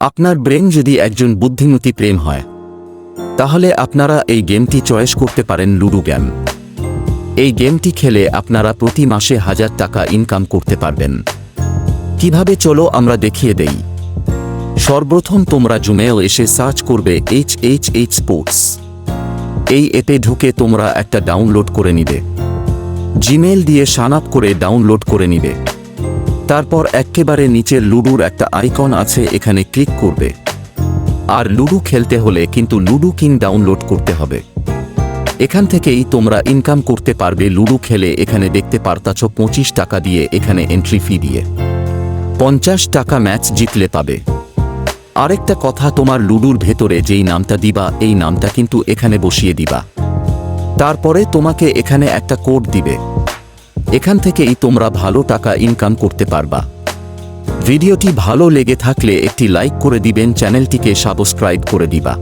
আপনার ব্রেন যদি একজন বুদ্ধিমতী প্রেম হয়, তাহলে আপনারা এই গেমটি চয়েস করতে পারেন লুডো গেম। এই গেমটি খেলে আপনারা প্রতি মাসে হাজার টাকা ইনকাম করতে পারবেন। কীভাবে চলো আমরা দেখিয়ে দেই। সর্বপ্রথম তোমরা জুমেও এসে সার্চ করবে এইচ এইচ এইচ স্পোর্টস এই এপে ঢুকে তোমরা একটা ডাউনলোড করে নিবে। জিমেল দিয়ে সান আপ করে ডাউনলোড করে নিবে। তারপর একেবারে নিচের লুডুর একটা আইকন আছে, এখানে ক্লিক করবে। আর লুডু খেলতে হলে কিন্তু লুডু কিং ডাউনলোড করতে হবে। এখান থেকেই তোমরা ইনকাম করতে পারবে লুডু খেলে, এখানে দেখতে পারতাছ পঁচিশ টাকা দিয়ে এখানে এন্ট্রি ফি দিয়ে। পঞ্চাশ টাকা ম্যাচ জিতলে পাবে। আরেকটা কথা, তোমার লুডুর ভেতরে যেই নামটা দিবা, এই নামটা কিন্তু এখানে বসিয়ে দিবা। তারপরে তোমাকে এখানে একটা কোড দিবে। এখান থেকেই তোমরা ভালো টাকা ইনকাম করতে পারবা। ভিডিওটি ভালো লেগে থাকলে একটি লাইক করে দিবেন, চ্যানেলটিকে সাবস্ক্রাইব করে দিবা।